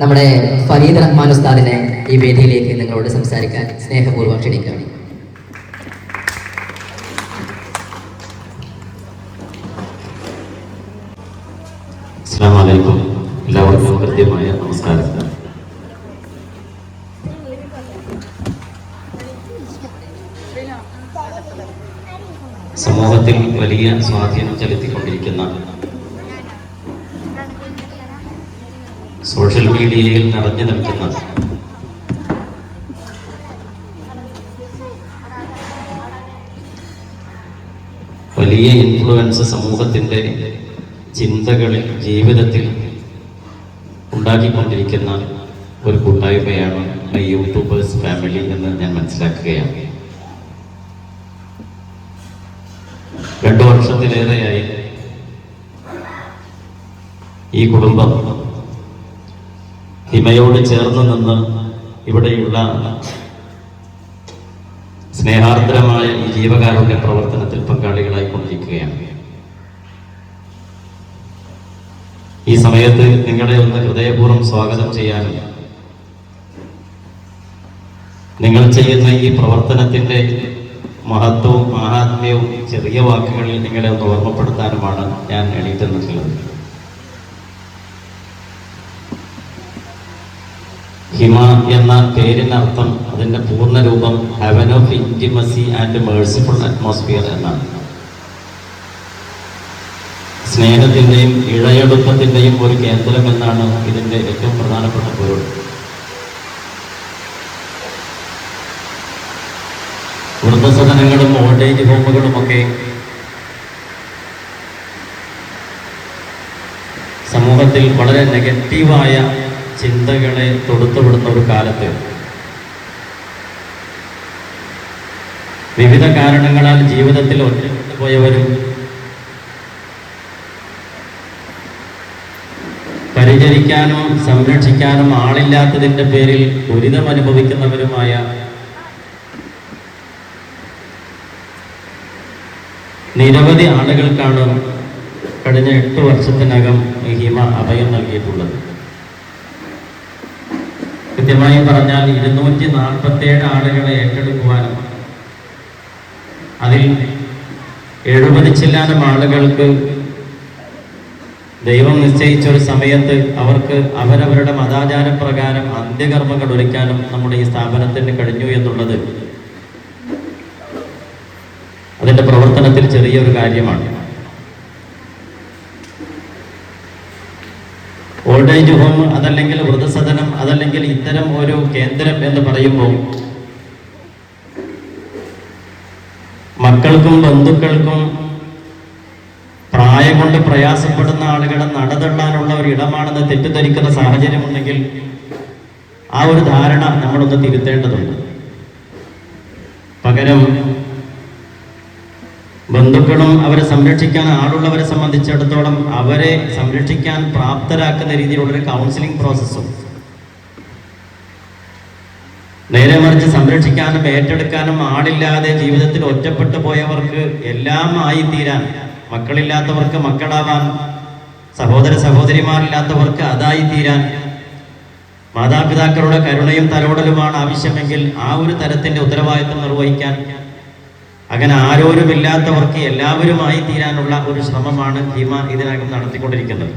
നമ്മുടെ ഫരീദ് റഹ്മാൻ ഉസ്താദിനെ ഈ വേദിയിലേക്ക് നിങ്ങളോട് സംസാരിക്കാൻ സ്നേഹപൂർവം ക്ഷണിക്കുകയാണ്. എല്ലാവർക്കും കൃത്യമായ നമസ്കാരം. സമൂഹത്തിൽ വലിയ സ്വാധീനം ചെലുത്തിക്കൊണ്ടിരിക്കുന്ന സോഷ്യൽ മീഡിയയിൽ നിറഞ്ഞു നിൽക്കുന്ന വലിയ ഇൻഫ്ലുവൻസ് സമൂഹത്തിന്റെ ചിന്തകളിൽ ജീവിതത്തിൽ ഉണ്ടാക്കിക്കൊണ്ടിരിക്കുന്ന ഒരു കൂട്ടായ്മയാണ് യൂട്യൂബേഴ്സ് ഫാമിലി എന്ന് ഞാൻ മനസ്സിലാക്കുകയാണ്. രണ്ടു വർഷത്തിലേറെയായി ഈ കുടുംബം ഹിമയോട് ചേർന്ന് നിന്ന് ഇവിടെയുള്ള സ്നേഹാർദ്രമായ ഈ ജീവകാരുണ്യ പ്രവർത്തനത്തിൽ പങ്കാളികളായി കൊണ്ടിരിക്കുകയാണ്. ഈ സമയത്ത് നിങ്ങളെ ഒന്ന് ഹൃദയപൂർവം സ്വാഗതം ചെയ്യാനും നിങ്ങൾ ചെയ്യുന്ന ഈ പ്രവർത്തനത്തിന്റെ മഹത്വവും മഹാത്മ്യവും ചെറിയ വാക്കുകളിൽ നിങ്ങളെ ഒന്ന് ഓർമ്മപ്പെടുത്താനുമാണ് ഞാൻ എണീറ്റ് നിൽക്കുന്നത്. ഹിമ എന്ന പേരിനർത്ഥം അതിന്റെ പൂർണ രൂപം heaven of intimacy and merciful atmosphere എന്നാണ്. സ്നേഹത്തിന്റെയും ഇഴയെടുപ്പത്തിന്റെയും ഒരു കേന്ദ്രം എന്നാണ് ഇതിന്റെ ഏറ്റവും പ്രധാനപ്പെട്ട പൊരുൾ വൃദ്ധസദനങ്ങളും ഓൾഡ് ഏജ് ഹോമുകളുമൊക്കെ സമൂഹത്തിൽ വളരെ നെഗറ്റീവായ ചിന്തകളെ തൊടുത്തുവിടുന്ന ഒരു കാലത്ത് വിവിധ കാരണങ്ങളാൽ ജീവിതത്തിൽ ഒറ്റപ്പെട്ടു പോയവരും പരിചരിക്കാനോ സംരക്ഷിക്കാനോ ആളില്ലാത്തതിന്റെ പേരിൽ ദുരിതം അനുഭവിക്കുന്നവരുമായ നിരവധി ആളുകൾക്കാണ് കഴിഞ്ഞ എട്ട് വർഷത്തിനകം ഹിമ അഭയം നൽകിയിട്ടുള്ളത്. കൃത്യമായി പറഞ്ഞാൽ ഇരുന്നൂറ്റി നാൽപ്പത്തേഴ് ആളുകളെ ഏറ്റെടുക്കുവാനും അതിൽ എഴുപത് ചില്ലാനം ആളുകൾക്ക് ദൈവം നിശ്ചയിച്ച ഒരു സമയത്ത് അവർക്ക് അവരവരുടെ മതാചാര പ്രകാരം അന്ത്യകർമ്മങ്ങൾ ഒരുക്കാനും നമ്മുടെ ഈ സ്ഥാപനത്തിന് കഴിഞ്ഞു എന്നുള്ളത് അതിന്റെ പ്രവർത്തനത്തിൽ ചെറിയൊരു കാര്യമാണ്. ഓൾഡ് ഏജ് ഹോം അതല്ലെങ്കിൽ വൃദ്ധസദനം അതല്ലെങ്കിൽ ഇത്തരം ഒരു കേന്ദ്രം എന്ന് പറയുമ്പോൾ മക്കൾക്കും ബന്ധുക്കൾക്കും പ്രായം കൊണ്ട് പ്രയാസപ്പെടുന്ന ആളുകളെ നടതള്ളാനുള്ള ഒരു ഇടമാണെന്ന് തെറ്റിദ്ധരിക്കുന്ന സാഹചര്യമുണ്ടെങ്കിൽ ആ ഒരു ധാരണ നമ്മളൊന്ന് തിരുത്തേണ്ടതുണ്ട്. പകരം ബന്ധുക്കളും അവരെ സംരക്ഷിക്കാൻ ആളുള്ളവരെ സംബന്ധിച്ചിടത്തോളം അവരെ സംരക്ഷിക്കാൻ പ്രാപ്തരാക്കുന്ന രീതിയിലുള്ളൊരു കൗൺസിലിംഗ് പ്രോസസ്സും നേരെ മറിച്ച് സംരക്ഷിക്കാനും ഏറ്റെടുക്കാനും ആളില്ലാതെ ജീവിതത്തിൽ ഒറ്റപ്പെട്ടു പോയവർക്ക് എല്ലാം ആയി തീരാൻ മക്കളില്ലാത്തവർക്ക് മക്കളാവാൻ സഹോദര സഹോദരിമാരില്ലാത്തവർക്ക് അതായി തീരാൻ മാതാപിതാക്കളുടെ കരുണയും തലോടലുമാണ് ആവശ്യമെങ്കിൽ ആ ഒരു തരത്തിന്റെ ഉത്തരവാദിത്വം നിർവഹിക്കാൻ അങ്ങനെ ആരോരുമില്ലാത്തവർക്ക് എല്ലാവരുമായി തീരാനുള്ള ഒരു ശ്രമമാണ് ഭീമ ഇതിനകം നടത്തിക്കൊണ്ടിരിക്കുന്നത്.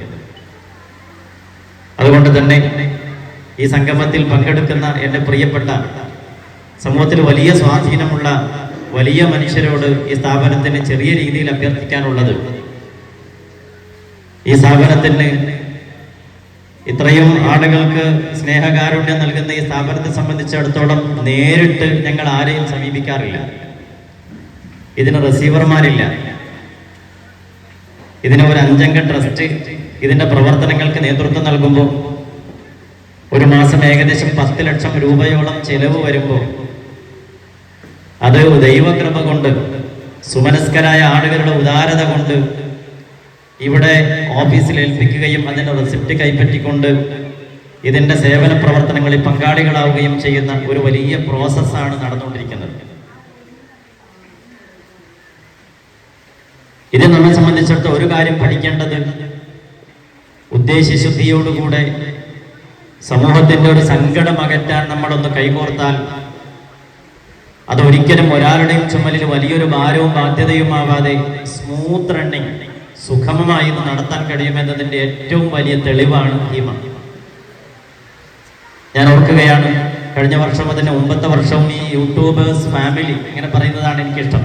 അതുകൊണ്ട് തന്നെ ഈ സംഗമത്തിൽ പങ്കെടുക്കുന്ന എന്റെ പ്രിയപ്പെട്ട സമൂഹത്തിൽ വലിയ സ്വാധീനമുള്ള വലിയ മനുഷ്യരോട് ഈ സ്ഥാപനത്തിന് ചെറിയ രീതിയിൽ അഭ്യർത്ഥിക്കാനുള്ളത്. ഈ സ്ഥാപനത്തിന് ഇത്രയും ആളുകൾക്ക് സ്നേഹകാരുണ്യം നൽകുന്ന ഈ സ്ഥാപനത്തെ സംബന്ധിച്ചിടത്തോളം നേരിട്ട് ഞങ്ങൾ ആരെയും സമീപിക്കാറില്ല. ഇതിന് റിസീവർമാരില്ല ഇതിന് ഒരു അഞ്ചംഗ ട്രസ്റ്റ് ഇതിന്റെ പ്രവർത്തനങ്ങൾക്ക് നേതൃത്വം നൽകുമ്പോൾ ഒരു മാസം ഏകദേശം പത്ത് ലക്ഷം രൂപയോളം ചെലവ് വരുമ്പോൾ അത് ദൈവകൃപ കൊണ്ട് സുമനസ്കരായ ആളുകളുടെ ഉദാരത കൊണ്ട് ഇവിടെ ഓഫീസിൽ ഏൽപ്പിക്കുകയും അതിന്റെ റെസിപ്റ്റ് കൈപ്പറ്റിക്കൊണ്ട് ഇതിന്റെ സേവന പ്രവർത്തനങ്ങളിൽ പങ്കാളികളാവുകയും ചെയ്യുന്ന ഒരു വലിയ പ്രോസസ്സാണ് നടന്നുകൊണ്ടിരിക്കുന്നത്. ഇത് നമ്മെ സംബന്ധിച്ചിടത്തോളം ഒരു കാര്യം പഠിക്കേണ്ടത് ഉദ്ദേശശുദ്ധിയോടുകൂടെ സമൂഹത്തിന്റെ ഒരു സങ്കടം അകറ്റാൻ നമ്മളൊന്ന് കൈകോർത്താൽ അതൊരിക്കലും ഒരാളുടെയും ചുമലിൽ വലിയൊരു ഭാരവും ബാധ്യതയുമാവാതെ സ്മൂത്ത് റണ്ണിങ് സുഗമമായി ഇത് നടത്താൻ കഴിയുമെന്നതിന്റെ ഏറ്റവും വലിയ തെളിവാണ് ഹിമ ഞാൻ ഓർക്കുകയാണ് കഴിഞ്ഞ വർഷം അതിന്റെ മുമ്പത്തെ വർഷവും ഈ യൂട്യൂബേഴ്സ് ഫാമിലി ഇങ്ങനെ പറയുന്നതാണ് എനിക്കിഷ്ടം.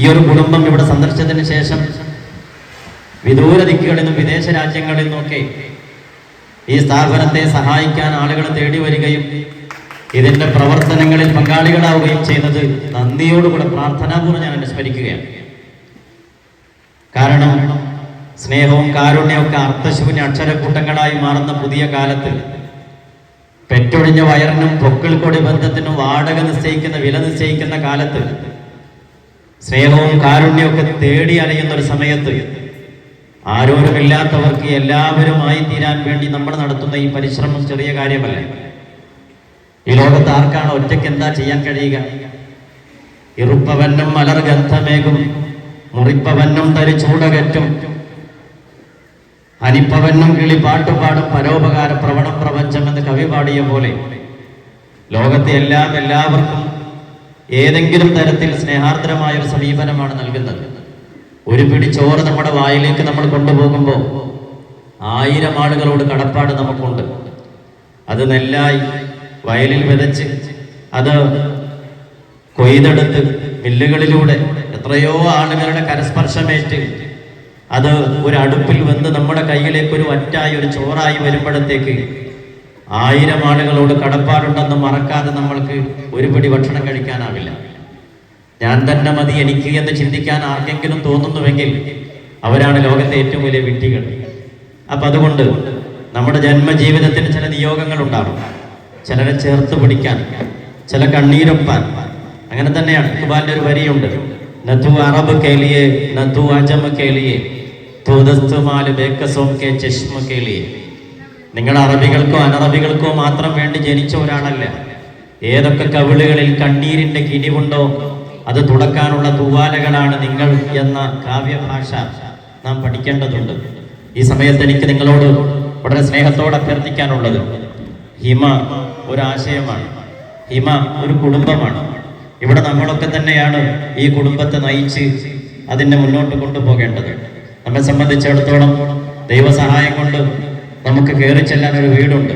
ഈ ഒരു കുടുംബം ഇവിടെ സന്ദർശിച്ചതിന് ശേഷം വിദൂര ദിക്കുകളിൽ നിന്നും വിദേശ രാജ്യങ്ങളിൽ നിന്നൊക്കെ ഈ സ്ഥാപനത്തെ സഹായിക്കാൻ ആളുകൾ തേടി വരികയും ഇതിന്റെ പ്രവർത്തനങ്ങളിൽ പങ്കാളികളാവുകയും ചെയ്യുന്നത് നന്ദിയോടുകൂടെ പ്രാർത്ഥനാപൂർവം ഞാൻ അനുസ്മരിക്കുകയാണ്. കാരണം സ്നേഹവും കാരുണ്യവും ഒക്കെ അർത്ഥശൂന്യ അക്ഷരക്കൂട്ടങ്ങളായി മാറുന്ന പുതിയ കാലത്ത് പെറ്റൊഴിഞ്ഞ വയറിനും പൊക്കിൾക്കൊടി ബന്ധത്തിനും വാടക നിശ്ചയിക്കുന്ന വില നിശ്ചയിക്കുന്ന കാലത്ത് സ്നേഹവും കാരുണ്യമൊക്കെ തേടി അലയുന്ന ഒരു സമയത്ത് ആരോരുമില്ലാത്തവർക്ക് എല്ലാവരുമായി തീരാൻ വേണ്ടി നമ്മൾ നടത്തുന്ന ഈ പരിശ്രമം ചെറിയ കാര്യമല്ല. ഈ ലോകത്ത് ആർക്കാണ് ഒറ്റയ്ക്ക് എന്താ ചെയ്യാൻ കഴിയുക? ഇറുപ്പവന്നും മലർ ഗന്ധമേകും മുറിപ്പവന്നും തരി ചൂടകറ്റും അനിപ്പവന്നും കിളി പാട്ടുപാടും പരോപകാര പ്രവണ പ്രപഞ്ചം എന്ന് കവി പാടിയ പോലെ ലോകത്തെ എല്ലാം എല്ലാവർക്കും ഏതെങ്കിലും തരത്തിൽ സ്നേഹാർദ്രമായ ഒരു സമീപനമാണ് നൽകുന്നത്. ഒരു പിടി ചോറ് നമ്മുടെ വായിലേക്ക് നമ്മൾ കൊണ്ടുപോകുമ്പോൾ ആയിരം ആളുകളോട് കടപ്പാട് നമുക്കുണ്ട്. അത് നെല്ലായി വയലിൽ വിതച്ച് അത് കൊയ്തെടുത്ത് മില്ലുകളിലൂടെ എത്രയോ ആളുകളുടെ കരസ്പർശമേറ്റ് അത് ഒരു അടുപ്പിൽ വന്ന് നമ്മുടെ കയ്യിലേക്ക് ഒരു വറ്റായി ഒരു ചോറായി വരുമ്പോഴത്തേക്ക് ആയിരം ആളുകളോട് കടപ്പാടുണ്ടെന്ന് മറക്കാതെ നമ്മൾക്ക് ഒരുപടി ഭക്ഷണം കഴിക്കാനാവില്ല. ഞാൻ തന്നെ മതി എനിക്ക് എന്ന് ചിന്തിക്കാൻ ആർക്കെങ്കിലും തോന്നുന്നുവെങ്കിൽ അവരാണ് ലോകത്തെ ഏറ്റവും വലിയ വിട്ടികൾ അപ്പൊ അതുകൊണ്ട് നമ്മുടെ ജന്മജീവിതത്തിന് ചില നിയോഗങ്ങൾ ഉണ്ടാകും ചിലരെ ചേർത്ത് പിടിക്കാൻ ചില കണ്ണീരൊപ്പാൻ. അങ്ങനെ തന്നെയാണ്. ഇക്ബാലിന്റെ ഒരു വരിയുണ്ട്. നഥു അറബ് കേലിയെ നഥു അജമ കേലിയെ തൂതസ്തുമാൽ ബേക്കസോം കെ ചഷ്മ കേലിയെ നിങ്ങൾ അറബികൾക്കോ അനറബികൾക്കോ മാത്രം വേണ്ടി ജനിച്ച ഒരാളല്ല ഏതൊക്കെ കവിളുകളിൽ കണ്ണീരിന്റെ കിനിവുണ്ടോ അത് തുടക്കാനുള്ള തൂവാലകളാണ് നിങ്ങൾ എന്ന കാവ്യഭാഷ നാം പഠിക്കേണ്ടതുണ്ട്. ഈ സമയത്ത് എനിക്ക് നിങ്ങളോട് വളരെ സ്നേഹത്തോടെ അഭ്യർത്ഥിക്കാനുള്ളത് ഹിമ ഒരു ആശയമാണ് ഹിമ ഒരു കുടുംബമാണ്. ഇവിടെ നമ്മളൊക്കെ തന്നെയാണ് ഈ കുടുംബത്തെ നയിച്ച് അതിനെ മുന്നോട്ട് കൊണ്ടുപോകേണ്ടത്. നമ്മെ സംബന്ധിച്ചിടത്തോളം ദൈവസഹായം കൊണ്ട് നമുക്ക് കയറി ചെല്ലാൻ ഒരു വീടുണ്ട്.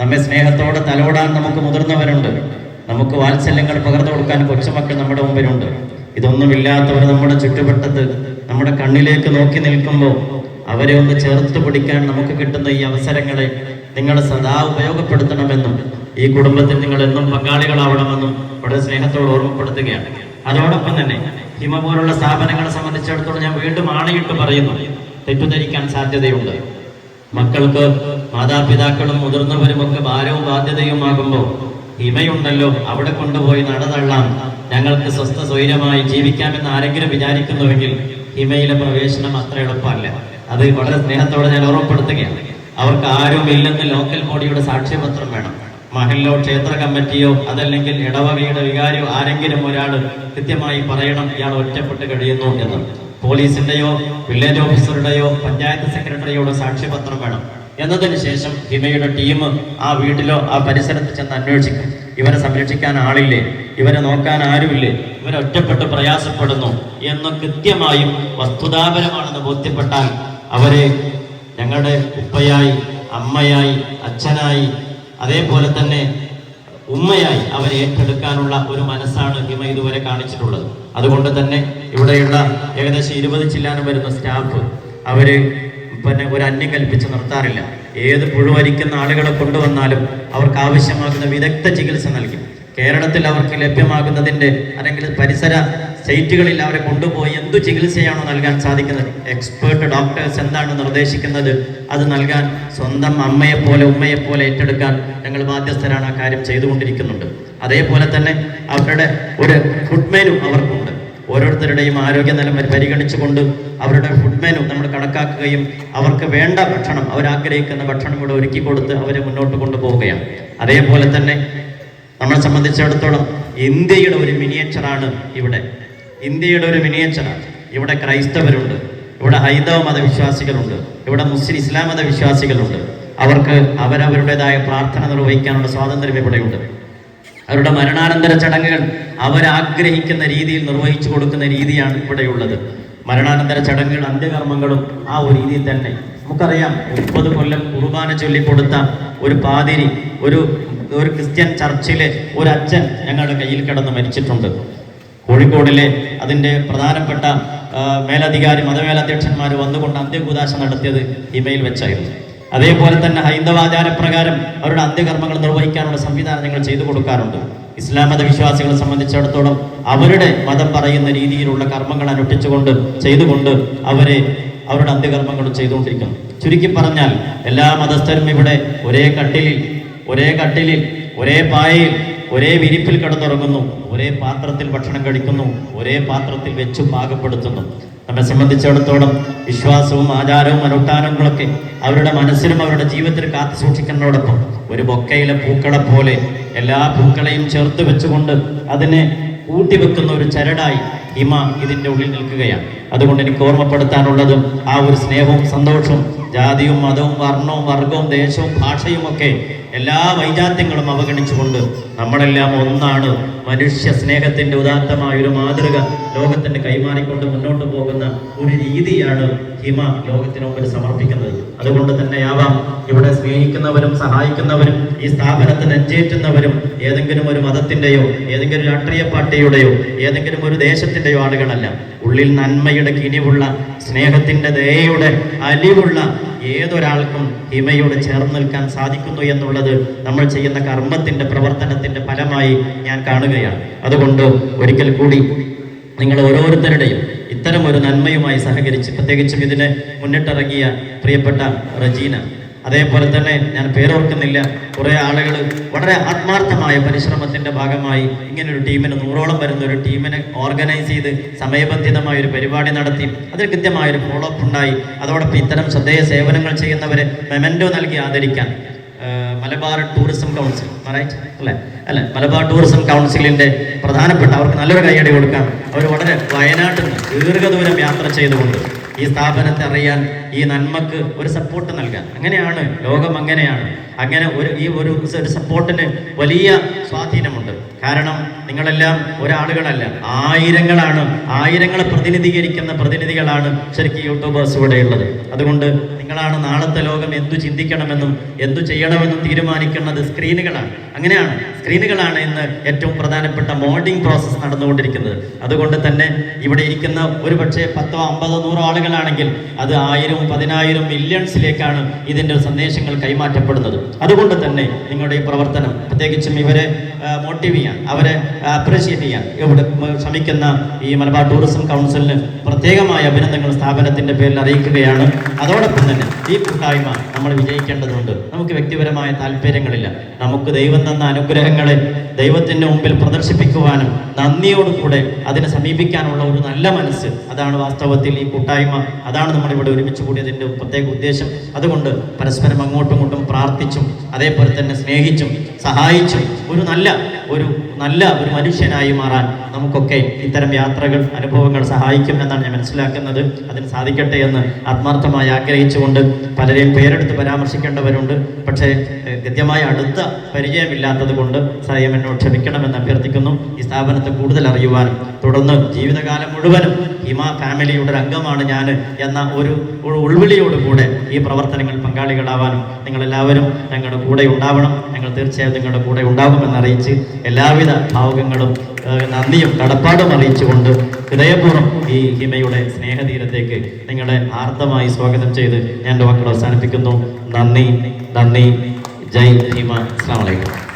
നമ്മെ സ്നേഹത്തോടെ തലോടാൻ നമുക്ക് മുതിർന്നവരുണ്ട്. നമുക്ക് വാത്സല്യങ്ങൾ പകർന്നു കൊടുക്കാൻ കൊച്ചുമക്കൾ നമ്മുടെ മുമ്പിലുണ്ട്. ഇതൊന്നുമില്ലാത്തവർ നമ്മുടെ ചുറ്റുവട്ടത്ത് നമ്മുടെ കണ്ണിലേക്ക് നോക്കി നിൽക്കുമ്പോൾ അവരെ ഒന്ന് ചേർത്ത് പിടിക്കാൻ നമുക്ക് കിട്ടുന്ന ഈ അവസരങ്ങളെ നിങ്ങൾ സദാ ഉപയോഗപ്പെടുത്തണമെന്നും ഈ കുടുംബത്തിൽ നിങ്ങൾ എന്നും പങ്കാളികളാവണമെന്നും വളരെ സ്നേഹത്തോട് ഓർമ്മപ്പെടുത്തുകയാണ്. അതോടൊപ്പം തന്നെ ഹിമ പോലുള്ള സ്ഥാപനങ്ങളെ സംബന്ധിച്ചിടത്തോളം ഞാൻ വീണ്ടും ആണയിട്ട് പറയുന്നു തെറ്റുധരിക്കാൻ സാധ്യതയുണ്ട്. മക്കൾക്ക് മാതാപിതാക്കളും മുതിർന്നവരും ഒക്കെ ഭാരവും ബാധ്യതയുമാകുമ്പോൾ ഹിമയുണ്ടല്ലോ അവിടെ കൊണ്ടുപോയി നടതള്ളാം ഞങ്ങൾക്ക് സ്വസ്ഥ സ്വൈരമായി ജീവിക്കാമെന്ന് ആരെങ്കിലും വിചാരിക്കുന്നുവെങ്കിൽ ഹിമയിലെ പ്രവേശനം അത്ര എളുപ്പമല്ല. അത് വളരെ സ്നേഹത്തോടെ ഞാൻ ഓർമ്മപ്പെടുത്തുകയാണ്. അവർക്ക് ആരും ഇല്ലെന്ന് ലോക്കൽ ബോഡിയുടെ സാക്ഷ്യപത്രം വേണം. മഹലിലോ ക്ഷേത്ര കമ്മിറ്റിയോ അതല്ലെങ്കിൽ ഇടവകയുടെ വികാരിയോ ആരെങ്കിലും ഒരാൾ കൃത്യമായി പറയണം ഇയാൾ ഒറ്റപ്പെട്ട് കഴിയുന്നു എന്ന്. പോലീസിന്റെയോ വില്ലേജ് ഓഫീസറുടെയോ പഞ്ചായത്ത് സെക്രട്ടറിയോട് സാക്ഷ്യപത്രം വേണം. എന്നതിന് ശേഷം ഹിമയുടെ ടീം ആ വീട്ടിലോ ആ പരിസരത്ത് ചെന്ന് അന്വേഷിക്കും. ഇവരെ സംരക്ഷിക്കാൻ ആളില്ലേ? ഇവരെ നോക്കാൻ ആരുമില്ലേ? ഇവരൊറ്റപ്പെട്ട് പ്രയാസപ്പെടുന്നു എന്ന് കൃത്യമായും വസ്തുതാപരമാണെന്ന് ബോധ്യപ്പെട്ടാൽ അവരെ ഞങ്ങളുടെ ഉപ്പയായി അമ്മയായി അച്ഛനായി അതേപോലെ തന്നെ ഉമ്മയായി അവരെ ഏറ്റെടുക്കാനുള്ള ഒരു മനസ്സാണ് ഹിമ ഇതുവരെ കാണിച്ചിട്ടുള്ളത്. അതുകൊണ്ട് തന്നെ ഇവിടെയുള്ള ഏകദേശം ഇരുപത് ചില്ലാനും വരുന്ന സ്റ്റാഫ് അവർ പിന്നെ ഒരു അന്യം കൽപ്പിച്ച് നിർത്താറില്ല. ഏത് പുഴുവരിക്കുന്ന ആളുകളെ കൊണ്ടുവന്നാലും അവർക്ക് ആവശ്യമാകുന്ന വിദഗ്ധ ചികിത്സ നൽകി. കേരളത്തിൽ അവർക്ക് ലഭ്യമാകുന്നതിന്റെ അല്ലെങ്കിൽ പരിസര സ്റ്റേറ്റുകളിൽ അവരെ കൊണ്ടുപോയി എന്തു ചികിത്സയാണോ നൽകാൻ സാധിക്കുന്നത്? എക്സ്പേർട്ട് ഡോക്ടേഴ്സ് എന്താണ് നിർദ്ദേശിക്കുന്നത്? അത് നൽകാൻ സ്വന്തം അമ്മയെ പോലെ ഉമ്മയെ പോലെ ഏറ്റെടുക്കാൻ ഞങ്ങൾ ബാധ്യസ്ഥരാണ് ആ കാര്യം ചെയ്തുകൊണ്ടിരിക്കുന്നുണ്ട്. അതേപോലെ തന്നെ അവരുടെ ഒരു ഫുഡ് മെനു അവർക്കുണ്ട്. ഓരോരുത്തരുടെയും ആരോഗ്യ ആരോഗ്യനില പരിഗണിച്ചുകൊണ്ട് അവരുടെ ഫുഡ് മെനു നമ്മൾ കണക്കാക്കുകയും അവർക്ക് വേണ്ട ഭക്ഷണം അവരാഗ്രഹിക്കുന്ന ഭക്ഷണം ഇവിടെ ഒരുക്കി കൊടുത്ത് അവരെ മുന്നോട്ട് കൊണ്ടുപോവുകയാണ്. അതേപോലെ തന്നെ നമ്മളെ സംബന്ധിച്ചിടത്തോളം ഇന്ത്യയുടെ ഒരു മിനിയേച്ചറാണ് ഇവിടെ. ഇന്ത്യയുടെ ഒരു മിനിയേച്ചറാണ് ഇവിടെ ക്രൈസ്തവരുണ്ട്. ഇവിടെ ഹൈന്ദവ മതവിശ്വാസികളുണ്ട്. ഇവിടെ മുസ്ലിം ഇസ്ലാം മതവിശ്വാസികളുണ്ട്. അവർക്ക് അവരവരുടേതായ പ്രാർത്ഥന നിർവഹിക്കാനുള്ള സ്വാതന്ത്ര്യം ഇവിടെയുണ്ട്. അവരുടെ മരണാനന്തര ചടങ്ങുകൾ അവരാഗ്രഹിക്കുന്ന രീതിയിൽ നിർവഹിച്ചു കൊടുക്കുന്ന രീതിയാണ് ഇവിടെയുള്ളത്. മരണാനന്തര ചടങ്ങുകൾ അന്ത്യകർമ്മങ്ങളും ആ ഒരു രീതിയിൽ തന്നെ. നമുക്കറിയാം മുപ്പത് കൊല്ലം കുർബാന ചൊല്ലിക്കൊടുത്ത ഒരു പാതിരി ഒരു ഒരു ക്രിസ്ത്യൻ ചർച്ചിലെ ഒരു അച്ഛൻ ഞങ്ങളുടെ കയ്യിൽ കിടന്ന് മരിച്ചിട്ടുണ്ട്. കോഴിക്കോടിലെ അതിന്റെ പ്രധാനപ്പെട്ട മേലധികാരി മതമേലധ്യക്ഷന്മാർ വന്നുകൊണ്ട് അന്ത്യകൂദാശ നടത്തിയത് ഹിമയിൽ വെച്ചായിരുന്നു. അതേപോലെ തന്നെ ഹൈന്ദവാചാരപ്രകാരം അവരുടെ അന്ത്യകർമ്മങ്ങൾ നിർവഹിക്കാനുള്ള സംവിധാനം ഞങ്ങൾ ചെയ്തു കൊടുക്കാറുണ്ട്. ഇസ്ലാം മത വിശ്വാസികളെ സംബന്ധിച്ചിടത്തോളം അവരുടെ മതം പറയുന്ന രീതിയിലുള്ള കർമ്മങ്ങൾ അനുഷ്ഠിച്ചുകൊണ്ട് ചെയ്തുകൊണ്ട് അവരെ അവരുടെ അന്ത്യകർമ്മങ്ങളും ചെയ്തുകൊണ്ടിരിക്കുന്നു. ചുരുക്കി പറഞ്ഞാൽ എല്ലാ മതസ്ഥരും ഇവിടെ ഒരേ കട്ടിലിൽ ഒരേ കട്ടിലിൽ ഒരേ പായയിൽ ഒരേ വിരിപ്പിൽ കിടന്നുറങ്ങുന്നു ഒരേ പാത്രത്തിൽ ഭക്ഷണം കഴിക്കുന്നു ഒരേ പാത്രത്തിൽ വെച്ച് പാകപ്പെടുത്തുന്നു. നമ്മെ സംബന്ധിച്ചിടത്തോളം വിശ്വാസവും ആചാരവും അനുഷ്ഠാനങ്ങളൊക്കെ അവരുടെ മനസ്സിലും അവരുടെ ജീവിതത്തിൽ കാത്തു സൂക്ഷിക്കുന്നതോടൊപ്പം ഒരു ബൊക്കയിലെ പൂക്കളെ പോലെ എല്ലാ പൂക്കളെയും ചേർത്ത് വെച്ചുകൊണ്ട് അതിനെ കൂട്ടിവെക്കുന്ന ഒരു ചരടായി ഹിമ ഇതിന്റെ ഉള്ളിൽ നിൽക്കുകയാണ്. അതുകൊണ്ട് എനിക്ക് ഓർമ്മപ്പെടുത്താനുള്ളതും ആ ഒരു സ്നേഹവും സന്തോഷവും ജാതിയും മതവും വർണവും വർഗവും ദേശവും ഭാഷയും ഒക്കെ എല്ലാ വൈജാത്യങ്ങളും അവഗണിച്ചുകൊണ്ട് നമ്മളെല്ലാം ഒന്നാണ്. മനുഷ്യ സ്നേഹത്തിന്റെ ഉദാത്തമായ ഒരു മാതൃക ലോകത്തിന് കൈമാറിക്കൊണ്ട് മുന്നോട്ട് പോകുന്ന ഒരു രീതിയാണ് ഹിമ ലോകത്തിന് മുമ്പിൽ സമർപ്പിക്കുന്നത്. അതുകൊണ്ട് തന്നെയാവാം ഇവിടെ സ്നേഹിക്കുന്നവരും സഹായിക്കുന്നവരും ഈ സ്ഥാപനത്തെ നെഞ്ചേറ്റുന്നവരും ഏതെങ്കിലും ഒരു മതത്തിന്റെയോ ഏതെങ്കിലും രാഷ്ട്രീയ പാർട്ടിയുടെയോ ഏതെങ്കിലും ഒരു ദേശത്തിന്റെയോ ആളുകളല്ല. ഉള്ളിൽ നന്മയുടെ കിനിവുള്ള സ്നേഹത്തിന്റെ ദയയുടെ അലിവുള്ള ഏതൊരാൾക്കും ഹിമയോട് ചേർന്ന് നിൽക്കാൻ സാധിക്കുന്നു എന്നുള്ളത് നമ്മൾ ചെയ്യുന്ന കർമ്മത്തിന്റെ പ്രവർത്തനത്തിന്റെ ഫലമായി ഞാൻ കാണുകയാണ്. അതുകൊണ്ട് ഒരിക്കൽ കൂടി നിങ്ങൾ ഓരോരുത്തരുടെയും ഇത്തരം ഒരു നന്മയുമായി സഹകരിച്ച് പ്രത്യേകിച്ചും ഇതിനെ മുന്നിട്ടിറങ്ങിയ പ്രിയപ്പെട്ട റജീന. അതേപോലെ തന്നെ ഞാൻ പേരോർക്കുന്നില്ല. കുറേ ആളുകൾ വളരെ ആത്മാർത്ഥമായ പരിശ്രമത്തിന്റെ ഭാഗമായി ഇങ്ങനെ ഒരു ടീമിന് നൂറോളം വരുന്ന ഒരു ടീമിനെ ഓർഗനൈസ് ചെയ്ത് സമയബന്ധിതമായ ഒരു പരിപാടി നടത്തി. അതിൽ കൃത്യമായൊരു ഫോളോ അപ്പ് ഉണ്ടായി. അതോടൊപ്പം ഇത്തരം ശ്രദ്ധേയ സേവനങ്ങൾ ചെയ്യുന്നവരെ മെമെന്റോ നൽകി ആദരിക്കാൻ. മലബാർ ടൂറിസം കൗൺസിൽ അല്ലേ? അല്ലെ? മലബാർ ടൂറിസം കൗൺസിലിന്റെ പ്രധാനപ്പെട്ട അവർക്ക് നല്ലൊരു കൈയടി കൊടുക്കാം അവർ വളരെ വയനാട്ടിൽ നിന്ന് ദീർഘദൂരം യാത്ര ചെയ്തുകൊണ്ട് ഈ സ്ഥാപനത്തെ അറിയാൻ ഈ നന്മക്ക് ഒരു സപ്പോർട്ട് നൽകാൻ. അങ്ങനെയാണ് ലോകം അങ്ങനെയാണ്. അങ്ങനെ ഒരു ഈ ഒരു സപ്പോർട്ടിന് വലിയ സ്വാധീനമുണ്ട്. കാരണം നിങ്ങളെല്ലാം ഒരാളുകളല്ല. ആയിരങ്ങളാണ് ആയിരങ്ങളെ പ്രതിനിധീകരിക്കുന്ന പ്രതിനിധികളാണ് ശരിക്കും യൂട്യൂബേഴ്സ് ഇവിടെയുള്ളത്. അതുകൊണ്ട് നിങ്ങളാണ് നാളത്തെ ലോകം എന്തു ചിന്തിക്കണമെന്നും എന്തു ചെയ്യണമെന്നും തീരുമാനിക്കുന്നത് സ്ക്രീനുകളാണ്. അങ്ങനെയാണ് സ്ക്രീനുകളാണ് ഇന്ന് ഏറ്റവും പ്രധാനപ്പെട്ട മോൾഡിംഗ് പ്രോസസ്സ് നടന്നുകൊണ്ടിരിക്കുന്നത്. അതുകൊണ്ട് തന്നെ ഇവിടെ ഇരിക്കുന്ന ഒരു പക്ഷേ പത്തോ അമ്പതോ നൂറോ ആളുകളാണെങ്കിൽ അത് ആയിരവും പതിനായിരം മില്യൺസിലേക്കാണ് ഇതിന്റെ സന്ദേശങ്ങൾ കൈമാറ്റപ്പെടുന്നത്. അതുകൊണ്ട് തന്നെ നിങ്ങളുടെ ഈ പ്രവർത്തനം പ്രത്യേകിച്ചും ഇവരെ മോട്ടീവ് ചെയ്യാൻ അവരെ അപ്രീഷിയേറ്റ് ചെയ്യാൻ ഇവിടെ ശ്രമിക്കുന്ന ഈ മലബാർ ടൂറിസം കൗൺസിലിന് പ്രത്യേകമായ അഭിനന്ദനങ്ങൾ സ്ഥാപനത്തിന്റെ പേരിൽ അറിയിക്കുകയാണ്. അതോടൊപ്പം തന്നെ ഈ കൂട്ടായ്മ നമ്മൾ വിജയിക്കേണ്ടതുണ്ട്. നമുക്ക് വ്യക്തിപരമായ താല്പര്യങ്ങളില്ല. നമുക്ക് ദൈവം തന്ന അനുഗ്രഹങ്ങളെ ദൈവത്തിന്റെ മുമ്പിൽ പ്രദർശിപ്പിക്കുവാനും നന്ദിയോടുകൂടെ അതിനെ സമീപിക്കാനുള്ള ഒരു നല്ല മനസ്സ് അതാണ് വാസ്തവത്തിൽ ഈ കൂട്ടായ്മ. അതാണ് നമ്മളിവിടെ ഒരുമിച്ച് കൂടിയതിന്റെ പ്രത്യേക ഉദ്ദേശം. അതുകൊണ്ട് പരസ്പരം അങ്ങോട്ടും ഇങ്ങോട്ടും പ്രാർത്ഥിച്ചും അതേപോലെ തന്നെ സ്നേഹിച്ചും സഹായിച്ചും ഒരു നല്ല ഒരു നല്ല ഒരു മനുഷ്യനായി മാറാൻ നമുക്കൊക്കെ ഇത്തരം യാത്രകൾ അനുഭവങ്ങൾ സഹായിക്കും എന്നാണ് ഞാൻ മനസ്സിലാക്കുന്നത്. അതിന് സാധിക്കട്ടെ എന്ന് ആത്മാർത്ഥമായി ആഗ്രഹിച്ചുകൊണ്ട് പലരെയും പേരെടുത്ത് പരാമർശിക്കേണ്ടവരുണ്ട്. പക്ഷേ ഏഹ്, കൃത്യമായ അടുത്ത പരിചയമില്ലാത്തത് കൊണ്ട് സഹായം എന്നോട് ക്ഷമിക്കണമെന്ന് അഭ്യർത്ഥിക്കുന്നു. ഈ സ്ഥാപനത്തെ കൂടുതൽ അറിയുവാനും തുടർന്ന് ജീവിതകാലം മുഴുവനും ഹിമ ഫാമിലിയുടെ ഒരു അംഗമാണ് ഞാൻ എന്ന ഒരു ഉൾവിളിയോടുകൂടെ ഈ പ്രവർത്തനങ്ങൾ പങ്കാളികളാവാനും നിങ്ങളെല്ലാവരും ഞങ്ങളുടെ കൂടെ ഉണ്ടാവണം. ഞങ്ങൾ തീർച്ചയായും നിങ്ങളുടെ കൂടെ ഉണ്ടാകുമെന്ന് അറിയിച്ച് എല്ലാവിധ ഭാവുകങ്ങളും നന്ദിയും കടപ്പാടും അറിയിച്ചുകൊണ്ട് ഹൃദയപൂർവം ഈ ഹിമയുടെ സ്നേഹതീരത്തേക്ക് നിങ്ങളെ ആർദ്രമായി സ്വാഗതം ചെയ്ത് ഞാൻ വാക്കുകൾ അവസാനിപ്പിക്കുന്നു. നന്ദി നന്ദി. ജയ് ഹിമ. അസ്സാം വലൈക്കും